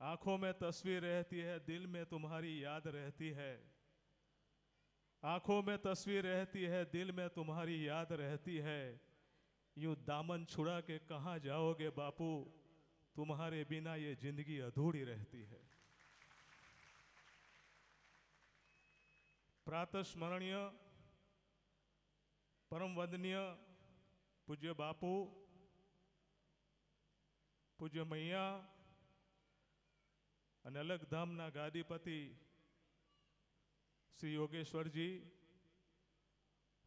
आँखों में तस्वीर रहती है, दिल में तुम्हारी याद रहती है। आँखों में तस्वीर रहती है, दिल में तुम्हारी याद रहती है। यूँ दामन छुड़ा के कहाँ जाओगे बापू? तुम्हारे बिना ये ज़िंदगी अधूरी रहती है। प्रातः स्मरणीय परम वंदनीय पूज्य बापू, पूज्य मैया અને અલગધામના ગાદીપતિ શ્રી યોગેશ્વરજી,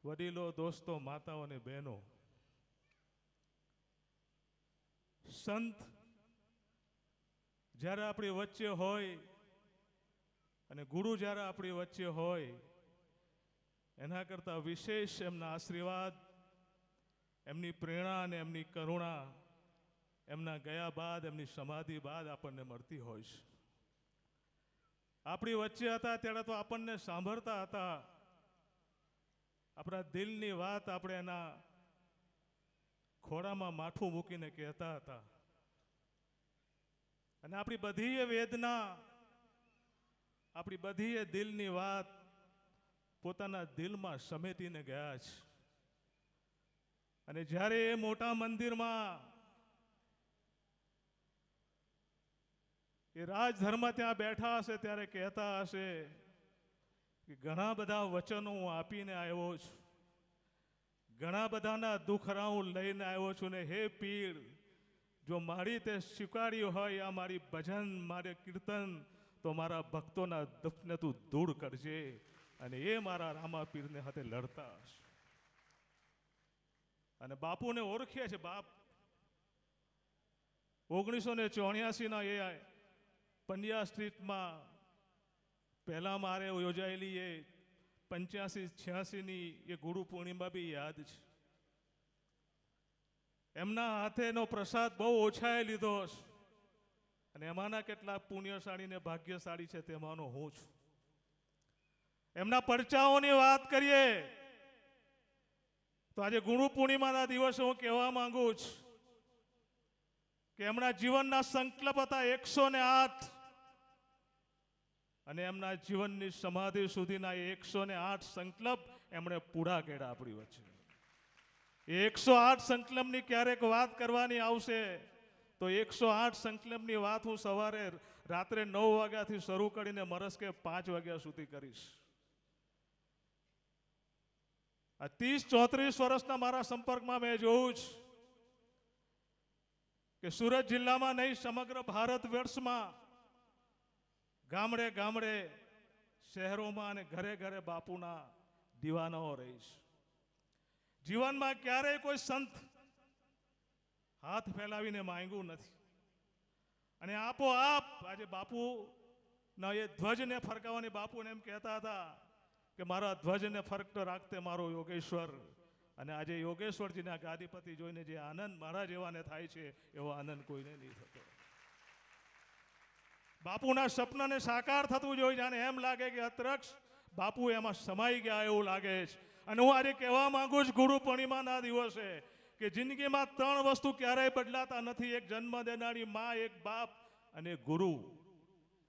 વડીલો, દોસ્તો, માતાઓ અને બહેનો. સંત જ્યારે આપણી વચ્ચે હોય અને ગુરુ જ્યારે આપણી વચ્ચે હોય, એના કરતાં વિશેષ એમના આશીર્વાદ, એમની પ્રેરણા અને એમની કરુણા, એમના ગયા બાદ, એમની સમાધિ બાદ આપણને મળતી હોય છે. આપણી વચ્ચે હતા ત્યારે તો આપણને સાંભળતા હતા. આપણા દિલની વાત આપણે એના ખોળામાં માથું મૂકીને કહેતા હતા. અને આપણી બધી એ વેદના, આપણી બધી એ દિલની વાત પોતાના દિલમાં સમેટીને ગયા છે. અને જ્યારે એ મોટા મંદિરમાં એ રાજધર્મ ત્યાં બેઠા હશે ત્યારે કહેતા હશે કે ઘણા બધા વચનો હું આપીને આવ્યો છું. ઘણા બધાના દુખરા હું લઈને આવ્યો છું ને હે પીર, જો મારી તે સ્વીકાર્યું હોય, આ મારી ભજન, મારે કીર્તન, તો મારા ભક્તોના દુઃખને તું દૂર કરજે અને એ મારા રામા પીરને હાથે લડતા હશે. અને બાપુને ઓળખીએ છે બાપ. ઓગણીસો ને ચોર્યાસીના એ પંડ્યા સ્ટ્રીટમાં પહેલા મારે યોજાયેલી એ પંચ્યાસી છ્યાસીની એ ગુરુ પૂર્ણિમા બી યાદ છે. એમના હાથેનો પ્રસાદ બહુ ઓછાએ લીધો હશે. અને એમાંના કેટલા પુણ્યશાળી ને ભાગ્યશાળી છે તેમાંનો હું છું. એમના પરચાઓની વાત કરીએ, તો આજે ગુરુ પૂર્ણિમાના દિવસે હું કહેવા માંગુ છું કે એમના જીવનના સંકલ્પ હતા એકસો ને આઠ. અને એમના જીવનની સમાધિ સુધીના એકસો ને આઠ સંકલ્પ એમણે પૂરા કર્યા આપણી વચ્ચે. એકસો આઠ સંકલ્પની ક્યારેક વાત કરવાની આવશે, તો એકસો આઠ સંકલ્પની વાત હું સવારે રાત્રે નવ વાગ્યાથી શરૂ કરીને મરસ કે પાંચ વાગ્યા સુધી કરીશ. આ ત્રીસ ચોત્રીસ વર્ષના મારા સંપર્કમાં મેં જોયું છે કે સુરત જિલ્લામાં નહીં, સમગ્ર ભારત વર્ષમાં ગામડે ગામડે, શહેરોમાં અને ઘરે ઘરે બાપુના દીવાનાઓ રહીશ. જીવનમાં ક્યારેય કોઈ સંત હાથ ફેલાવીને માંગ્યું નથી. અને આપોઆપ આજે બાપુના એ ધ્વજને ફરકાવવાની બાપુને એમ કહેતા હતા કે મારા ધ્વજને ફરકતો રાખતે મારો યોગેશ્વર. અને આજે યોગેશ્વરજીના ગાદીપતિ જોઈને જે આનંદ મારા જેવાને થાય છે, એવો આનંદ કોઈને નહીં થતો. બાપુના સપનાને સાકાર થતું જોઈ જાણે એમ લાગે કે અતરક્ષ, બાપુ એમાં સમાઈ ગયા એવું લાગે છે. અને હું આજે કહેવા માંગુ છું, ગુરુ પૂર્ણિમાના દિવસે, કે જિંદગીમાં ત્રણ વસ્તુ ક્યારેય બદલાતા નથી. એક જન્મ દેનારી મા, એક બાપ અને ગુરુ.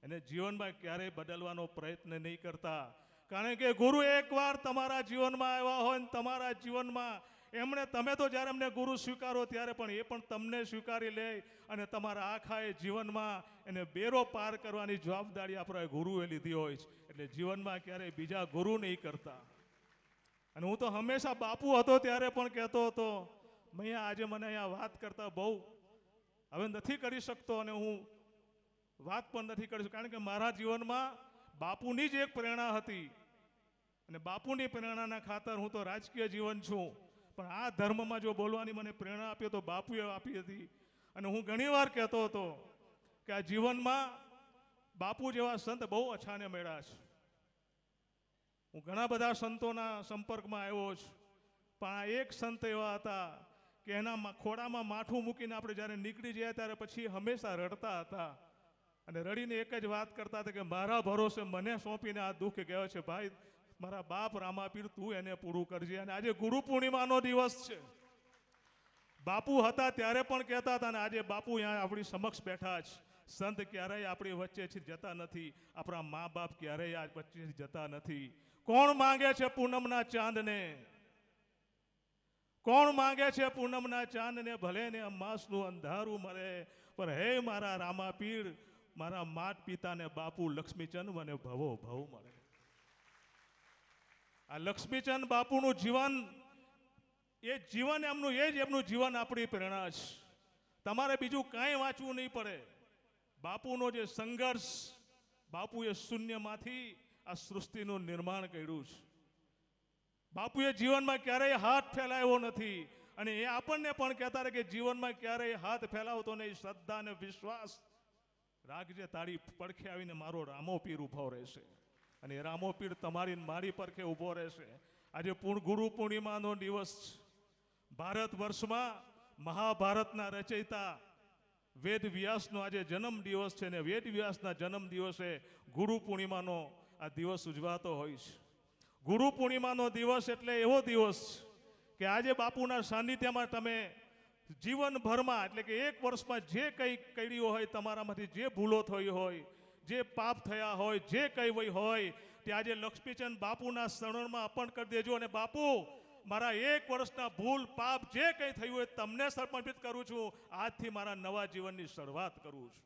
એને જીવનમાં ક્યારેય બદલવાનો પ્રયત્ન નહીં કરતા. કારણ કે ગુરુ એકવાર તમારા જીવનમાં આવ્યા હોય ને તમારા જીવનમાં એમણે તમે તો જ્યારે એમને ગુરુ સ્વીકારો ત્યારે પણ એ પણ તમને સ્વીકારી લે અને તમારા આખા એ જીવનમાં એને બેરો પાર કરવાની જવાબદારી આપણા ગુરુએ લીધી હોય છે. એટલે જીવનમાં ક્યારેય બીજા ગુરુ નહીં કરતા. અને હું તો હંમેશા બાપુ હતો ત્યારે પણ કહેતો હતો, મૈયા, આજે મને અહીંયા વાત કરતા બહુ હવે નથી કરી શકતો અને હું વાત પણ નથી કરી શકું કારણ કે મારા જીવનમાં બાપુની જ એક પ્રેરણા હતી. અને બાપુની પ્રેરણાના ખાતર હું તો રાજકીય જીવન છું. પણ આ ધર્મમાં જો બોલવાની મને પ્રેરણા આપી તો બાપુએ આપી હતી. અને હું ઘણીવાર કહેતો હતો કે આ જીવનમાં બાપુ જેવા સંત બહુ અછાને મળ્યા છે. હું ઘણા બધા સંતોના સંપર્કમાં આવ્યો છું પણ આ એક સંત એવા હતા કે એના ખોડામાં માથું મૂકીને આપણે જ્યારે નીકળી જઈએ ત્યારે પછી હંમેશા રડતા હતા. અને રડીને એક જ વાત કરતા હતા કે, મારા ભરોસે મને સોંપીને આ દુઃખ ગયો છે, ભાઈ મારા બાપ રામાપીર, તું એને પૂરું કરજે. અને આજે ગુરુ પૂર્ણિમાનો દિવસ છે. બાપુ હતા ત્યારે પણ કહેતા હતા અને આજે બાપુ અહીંયા આપણી સમક્ષ બેઠા છે સંત ક્યારેય આપણી વચ્ચેથી જતા નથી. આપણા મા બાપ ક્યારેય આ વચ્ચેથી જતા નથી. કોણ માંગે છે પૂનમના ચાંદને? કોણ માંગે છે પૂનમના ચાંદને? ભલે ને અમાસનું અંધારું મળે, પણ હે મારા રામાપીર, મારા માત પિતાને બાપુ લક્ષ્મીચંદ મને ભવો ભવ મળે. આ લક્ષ્મીચંદ બાપુનું જીવન, એ જીવન એમનું, એ જ એમનું જીવન આપણી પ્રેરણા છે. તમારે બીજું કાંઈ વાંચવું નહીં પડે. બાપુનો જે સંઘર્ષ, બાપુએ શૂન્યમાંથી આ સૃષ્ટિનું નિર્માણ કર્યું છે. બાપુએ જીવનમાં ક્યારેય હાથ ફેલાવ્યો નથી અને એ આપણને પણ કહેતા રહે કે જીવનમાં ક્યારેય હાથ ફેલાવતો નહીં. શ્રદ્ધા અને વિશ્વાસ. રાખજે તારી પડખે આવીને મારો રામો પીર ઊભો રહેશે. અને એ તમારી મારી પરખે ઊભો રહેશે. આજે પૂર્ણ ગુરુ પૂર્ણિમાનો દિવસ ભારત વર્ષમાં મહાભારતના રચયિતા વેદ વ્યાસનો આજે જન્મ દિવસ છે ને વેદ વ્યાસના જન્મ દિવસે ગુરુ પૂર્ણિમાનો આ દિવસ ઉજવાતો હોય છે. ગુરુ પૂર્ણિમાનો દિવસ એટલે એવો દિવસ કે આજે બાપુના સાનિધ્યમાં તમે જીવનભરમાં એટલે કે એક વર્ષમાં જે કંઈ કર્યું હોય તમારામાંથી જે ભૂલો થઈ હોય જે પાપ થયા હોય, જે કંઈ હોય, તે આજે લક્ષ્મીચંદ બાપુના શરણમાં અર્પણ કરી દેજો અને બાપુ, મારા એક વર્ષના ભૂલ, પાપ જે કંઈ થયું હોય તમને સમર્પિત કરું છું. આજથી મારા નવા જીવનની શરૂઆત કરું છું.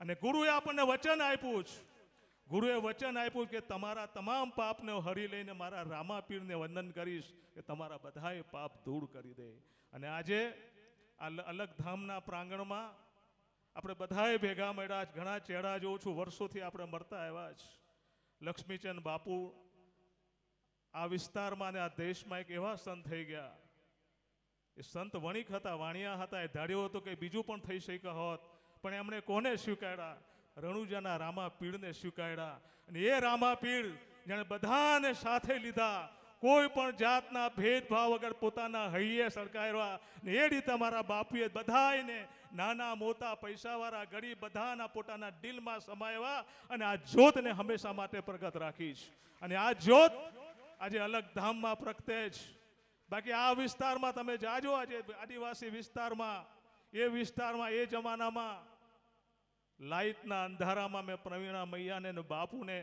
અને ગુરુએ આપણને વચન આપ્યું છે. ગુરુએ વચન આપ્યું કે તમારા તમામ પાપને હરી લઈને મારા રામાપીરને વંદન કરીશ કે તમારા બધાએ પાપ દૂર કરી દે. અને આજે આ અલગ ધામના પ્રાંગણમાં આપણે બધાએ ભેગા મળ્યા ઘણા ચહેરા જોઉં છું, વર્ષોથી આપણે મળતા આવ્યા છે લક્ષ્મીચંદ બાપુ આ વિસ્તારમાં અને આ દેશમાં એક એવા સંત થઈ ગયા. એ સંત વણિક હતા, વાણિયા હતા, એ ધાર્યો હતો કે બીજું પણ થઈ શક્યા હોત. પણ એમણે કોને સ્વીકાર્યા? રણુજાના રામા પીળને સ્વીકાર્યા. અને એ રામા પીળ જેણે બધાને સાથે લીધા. કોઈ પણ જાતના ભેદભાવ વગર પોતાના હૈયે સળકાવ્યા ને એ રીતે અમારા બાપુએ બધાને નાના મોટા પૈસાવાળા ગરીબ બધાના પોતાના દિલમાં સમાવ્યા અને આ જ્યોતને હંમેશા માટે પ્રગટ રાખી છે અને આ જ્યોત આજે અલગ ધામમાં પ્રગટે છે બાકી આ વિસ્તારમાં તમે જાજો આજે આદિવાસી વિસ્તારમાં. એ વિસ્તારમાં એ જમાનામાં લાઇટના અંધારામાં મેં પ્રવીણા મૈયાને બાપુને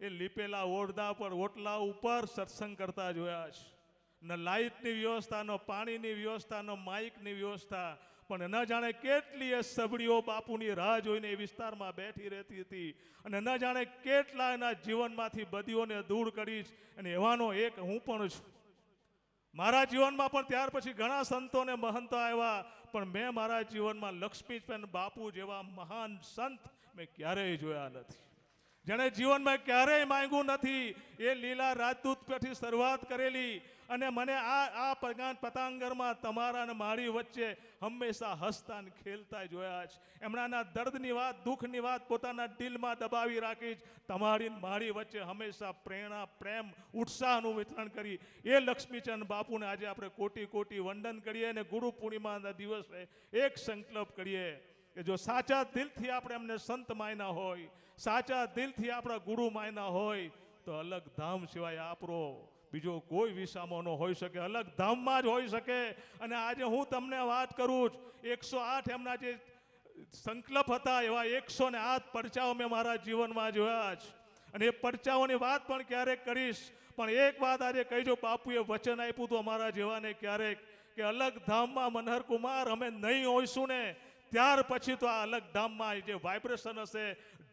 એ લીપેલા ઓરડા પર, ઓટલા ઉપર સત્સંગ કરતા જોયા છે. ન લાઇટની વ્યવસ્થા, ન પાણીની વ્યવસ્થા, ન માઇકની વ્યવસ્થા. પણ ન જાણે કેટલી એ સબડીઓ બાપુની રાહ જોઈને એ વિસ્તારમાં બેઠી રહેતી હતી. અને ન જાણે કેટલા એના જીવનમાંથી બદીઓને દૂર કરીશ અને એવાનો એક હું પણ છું. મારા જીવનમાં પણ ત્યાર પછી ઘણા સંતો ને મહંતો આવ્યા. પણ મેં મારા જીવનમાં લક્ષ્મીબેન બાપુ જેવા મહાન સંત મેં ક્યારેય જોયા નથી. જેણે જીવનમાં ક્યારેય માંગ્યું નથી, એ લીલા રાજદૂત પેથી શરૂઆત કરેલી અને મને આ આ પગાન પતાંગરમાં તમારા અને મારી વચ્ચે હંમેશા હસતા ને ખેલતા જોયા છે. એમનાના દર્દની વાત, દુઃખની વાત પોતાના દિલમાં દબાવી રાખી જ તમારી મારી વચ્ચે હંમેશા પ્રેરણા, પ્રેમ, ઉત્સાહનું વિતરણ કરી. એ લક્ષ્મીચંદ બાપુને આજે આપણે કોટી કોટી વંદન કરીએ અને ગુરુ પૂર્ણિમાના દિવસે એક સંકલ્પ કરીએ. કે જો સાચા દિલથી આપણે એમને સંત માયના હોય, સાચા દિલથી આપણા ગુરુ માયના હોય, તો અલગ ધામ સિવાય આપણો બીજો કોઈ વિસામો ન હોઈ શકે. અલગ ધામમાં જ હોઈ શકે. અને આજે હું તમને વાત કરું જ, એકસો આઠ એમના જે સંકલ્પ હતા એવા એકસો ને આઠ પડચાઓ મેં મારા જીવનમાં જોયા છે અને એ પડચાઓની વાત પણ ક્યારેક કરીશ, પણ એક વાત આજે કહીજો, બાપુએ વચન આપ્યું હતું અમારા જેવાને ક્યારેક કે અલગ ધામમાં મનહર કુમાર અમે નહીં હોઈશું ને ત્યાર પછી તો આ અલગ ધામમાં જે વાઇબ્રેશન હશે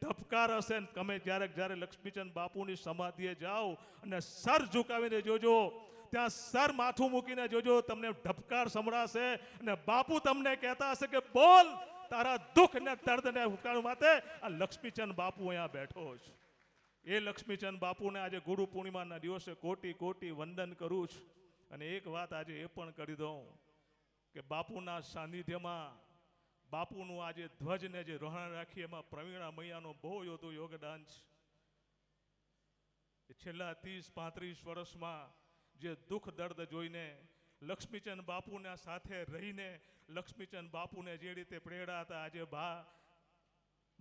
ઢબકાર હશે ને તમે જ્યારે જ્યારે લક્ષ્મીચંદ બાપુની સમાધિએ જાઓ અને સર ઝુકાવીને જોજો, ત્યાં સર માથું મૂકીને જોજો, તમને ઢબકાર સંભળાશે અને બાપુ તમને કહેતા હશે કે બોલ, તારા દુઃખ ને દર્દને ઉકાળવા માટે આ લક્ષ્મીચંદ બાપુ અહીંયા બેઠો છે એ લક્ષ્મીચંદ બાપુને આજે ગુરુ પૂર્ણિમાના દિવસે કોટી કોટી વંદન કરું છું. અને એક વાત આજે એ પણ કરી દઉં કે બાપુના સાનિધ્યમાં બાપુનું આજે ધ્વજને જે રોહણ રાખી, એમાં પ્રવીણા મૈયાનો બહુ યોધું યોગદાન છેલ્લા ત્રીસ, પાંત્રીસ વર્ષમાં જે દુઃખ દર્દ જોઈને લક્ષ્મીચંદ બાપુના સાથે રહીને લક્ષ્મીચંદ બાપુને જે રીતે પ્રેરણા હતા, આજે બા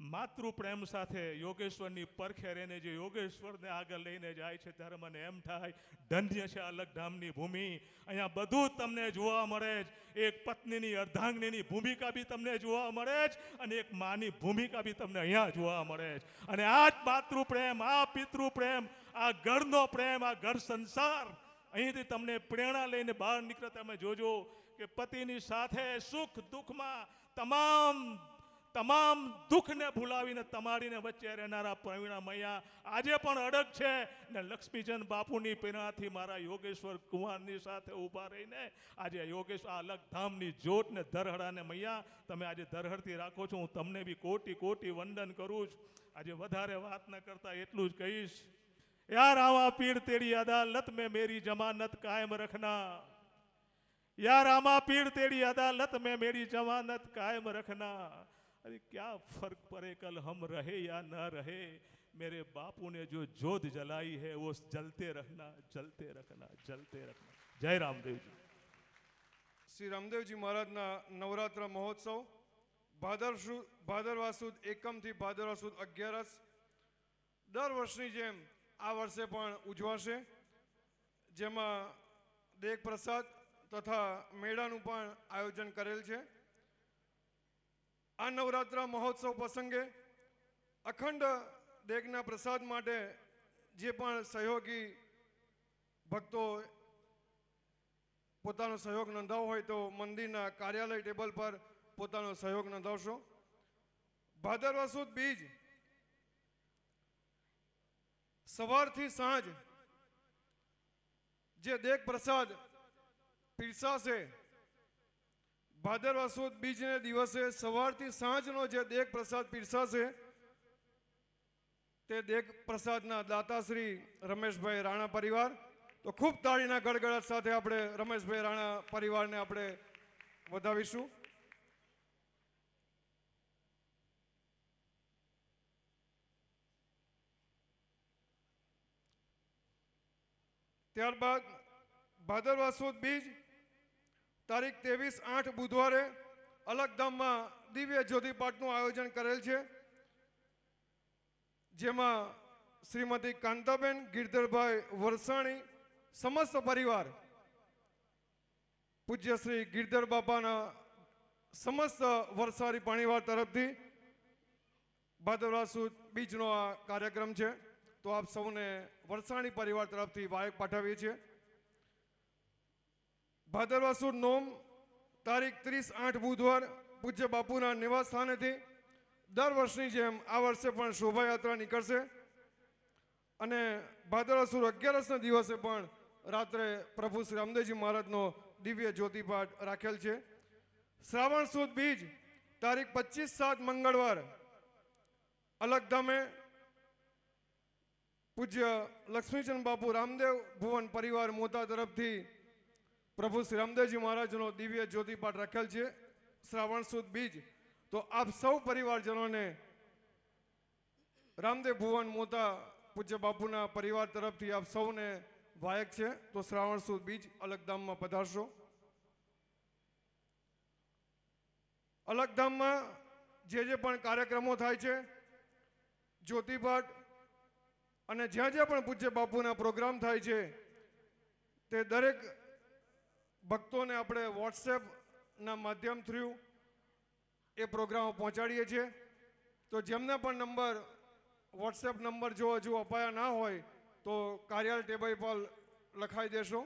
માતૃ પ્રેમ સાથે યોગેશ્વરની પરખે જે યોગેશ્વરને આગળ લઈને જાય છે ત્યારે મને એમ થાય, ધન્ય છે અલગ ભૂમિ. અહીંયા બધું તમને જોવા મળે જ. એક પત્નીની અર્ધાંગનીની ભૂમિકા બી તમને જોવા મળે જ અને એક માની ભૂમિકા બી તમને અહીંયા જોવા મળે જ. અને આ જ માતૃ પ્રેમ આ પિતૃ પ્રેમ આ ઘરનો પ્રેમ, આ ઘર સંસાર. અહીંથી તમને પ્રેરણા લઈને બહાર નીકળે તમે જોજો કે પતિની સાથે સુખ દુઃખમાં તમામ તમામ દુઃખને ભૂલાવીને તમારીને વચ્ચે રહેનારા પ્રવીણા મૈયા આજે પણ અડગ છે ને લક્ષ્મીજન બાપુની પ્રેરણાથી મારા યોગેશ્વર કુમારની સાથે ઊભા રહીને આજે યોગેશ આ અલગધામની જોતને ધરહડાને મૈયા, તમે આજે ધરહડતી રાખો છો, હું તમને બી કોટી કોટી વંદન કરું છું. આજે વધારે વાત ન કરતા એટલું જ કહીશ. યાર આવા પીર તેરી અદાલત મેં મેરી જમાનત કાયમ રખના. યાર આમાં પીર તેરી અદાલત મેં મેરી જમાનત કાયમ રખના. अरे क्या फर्क पड़े कल हम रहे या न रहे मेरे बापू ने जो जोत जलाई है वो जलते रखना जलते रखना जलते रखना जय रामदेव जी શ્રી રામદેવજી મહારાજના નવરાત્ર મહોત્સવ ભાદર સુ- ભાદરવા સુદ એકમથી ભાદરવા સુદ અગિયારસ દર વર્ષની જેમ આ વર્ષે પણ ઉજવાશે જેમાં દેગ પ્રસાદ તથા મેળાનું પણ આયોજન કરેલ છે આ નવરાત્ર મહોત્સવ પ્રસંગે અખંડ દેગના પ્રસાદ માટે જે પણ સહયોગી ભક્તો પોતાનો સહયોગ નોંધાવો હોય તો મંદિરના કાર્યાલય ટેબલ પર પોતાનો સહયોગ નોંધાવશો. ભાદરવા સુદ બીજ સવારથી સાંજ જે દેખ પ્રસાદ પીરસાશે ભાદરવા સુદ બીજને દિવસે સવારથી સાંજનો જે દેખ પ્રસાદ પીરસાશે, તે દેખ પ્રસાદના દાતાશ્રી રમેશભાઈ રાણા પરિવાર. તો ખૂબ તાળીના ગડગડાટ સાથે આપણે રમેશભાઈ રાણા પરિવારને આપણે વધાવીશું. ત્યારબાદ ભાદરવા સુદ બીજ તારીખ ત્રેવીસ આઠ બુધવારે અલગધામમાં દિવ્ય જ્યોતિપાઠનું આયોજન કરેલ છે, જેમાં શ્રીમતી કાંતાબેન, ગિરધરભાઈ વરસાણી, સમસ્ત પરિવાર, પૂજ્ય શ્રી ગિરધર બાપાના સમસ્ત વરસારી પાણીવાર તરફથી ભાદરવા સુદ બીજનો આ કાર્યક્રમ છે. તો આપ સૌને વરસાણી પરિવાર તરફથી વાયક પાઠવીએ છીએ. ભાદરવા સુદ નોમ, તારીખ ત્રીસ આઠ બુધવાર પૂજ્ય બાપુના નિવાસ સ્થાનેથી દર વર્ષની જેમ આ વર્ષે પણ શોભાયાત્રા નીકળશે. અને ભાદરવાસુર અગિયારસના દિવસે પણ રાત્રે પ્રભુ શ્રી રામદેવજી મહારાજનો દિવ્ય જ્યોતિપાઠ રાખેલ છે. શ્રાવણ સુદ બીજ, તારીખ પચીસ સાત મંગળવાર, અલગધામે પૂજ્ય લક્ષ્મીચંદ બાપુ રામદેવ ભુવન પરિવાર મોતા તરફથી પ્રભુ શ્રી રામદેવજી મહારાજનો દિવ્ય જ્યોતિપાઠ રાખેલ છે, શ્રાવણ સુદ બીજ. તો આપ સૌ પરિવારજનોને રામદેવ ભુવન મોતા પૂજ્ય બાપુના પરિવાર તરફથી આપ સૌને વાયક છે. તો શ્રાવણ સુદ બીજ અલગધામમાં પધારશો. અલગધામમાં જે જે પણ કાર્યક્રમો થાય છે જ્યોતિપાઠ અને જ્યાં જ્યાં પણ પૂજ્ય બાપુના પ્રોગ્રામ થાય છે, તે દરેક ભક્તોને આપણે વોટ્સએપના માધ્યમ થ્રુ એ પ્રોગ્રામો પહોંચાડીએ છીએ. તો જેમના પણ નંબર વોટ્સએપ નંબર જો હજુ અપાયા ના હોય, તો કાર્યાલય ટેબલ પર લખાઈ દેશો.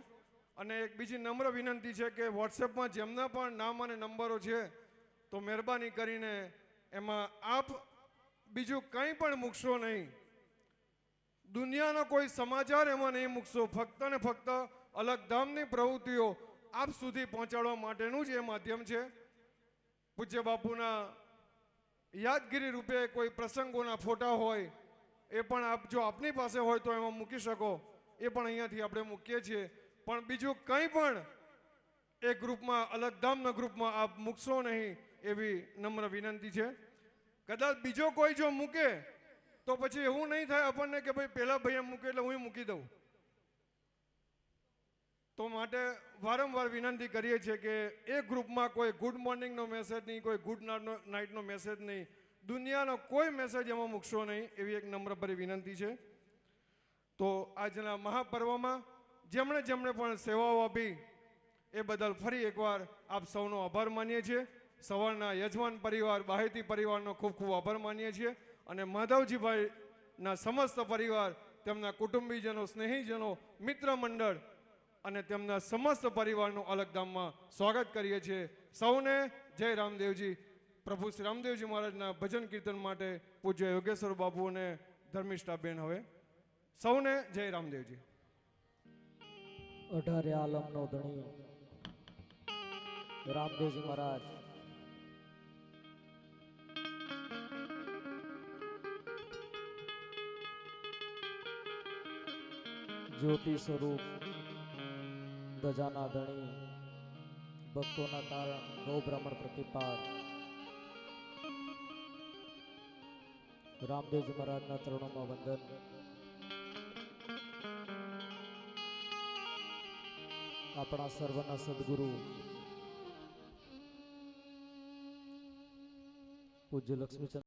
અને એક બીજી નમ્ર વિનંતી છે કે વોટ્સએપમાં જેમના પણ નામ અને નંબરો છે, તો મહેરબાની કરીને એમાં આપ બીજું કંઈ પણ મૂકશો નહીં. દુનિયાનો કોઈ સમાચાર એમાં નહીં મૂકશો. ફક્ત ને ફક્ત અલગધામની પ્રવૃત્તિઓ આપ સુધી પહોંચાડવા માટેનું જ એ માધ્યમ છે. પૂજ્ય બાપુના યાદગીરી રૂપે કોઈ પ્રસંગોના ફોટા હોય, એ પણ આપ જો આપની પાસે હોય તો એમાં મૂકી શકો. એ પણ અહીંયાથી આપણે મૂકીએ છીએ. પણ બીજું કંઈ પણ એ ગ્રુપમાં અલગધામના ગ્રુપમાં આપ મૂકશો નહીં એવી નમ્ર વિનંતી છે. કદાચ બીજો કોઈ જો મૂકે, તો પછી એવું નહીં થાય આપણને કે ભાઈ પેલા ભાઈએ મૂકે એટલે હું મૂકી દઉં. તો માટે વારંવાર વિનંતી કરીએ છીએ કે એ ગ્રુપમાં કોઈ ગુડ મોર્નિંગનો મેસેજ નહીં, કોઈ ગુડ નાઇટનો મેસેજ નહીં. દુનિયાનો કોઈ મેસેજ એમાં મૂકશો નહીં એવી એક નમ્રભરી વિનંતી છે. તો આજના મહાપર્વમાં જેમણે જેમણે પણ સેવાઓ આપી, એ બદલ ફરી એકવાર આપ સૌનો આભાર માનીએ છીએ. સવારના યજમાન પરિવાર, બાહેતી પરિવારનો ખૂબ ખૂબ આભાર માનીએ છીએ. અને માધવજીભાઈના સમસ્ત પરિવાર, તેમના કુટુંબીજનો, સ્નેહીજનો, મિત્ર મંડળ અને તેમના સમસ્ત પરિવારનું અલગધામમાં સ્વાગત કરીએ છીએ. સૌને જય રામદેવજી. પ્રભુ શ્રી રામદેવજી મહારાજના ભજન કીર્તન માટે પૂજ્ય યોગેશ્વર બાબુ અને ધર્મિષ્ઠાબેન હવે. સૌને જય રામદેવજી. અઢારે આલમનો ધણી. રામદેવજી મહારાજ. જ્યોતિ સ્વરૂપ ધજાના ધણી, ભક્તોના તારણ, ગૌ બ્રાહ્મણ પ્રતિપાદ. રામદેવજી મહારાજના ચરણોમાં વંદન. આપણા સર્વના સદગુરુ, પૂજ્ય લક્ષ્મીચંદ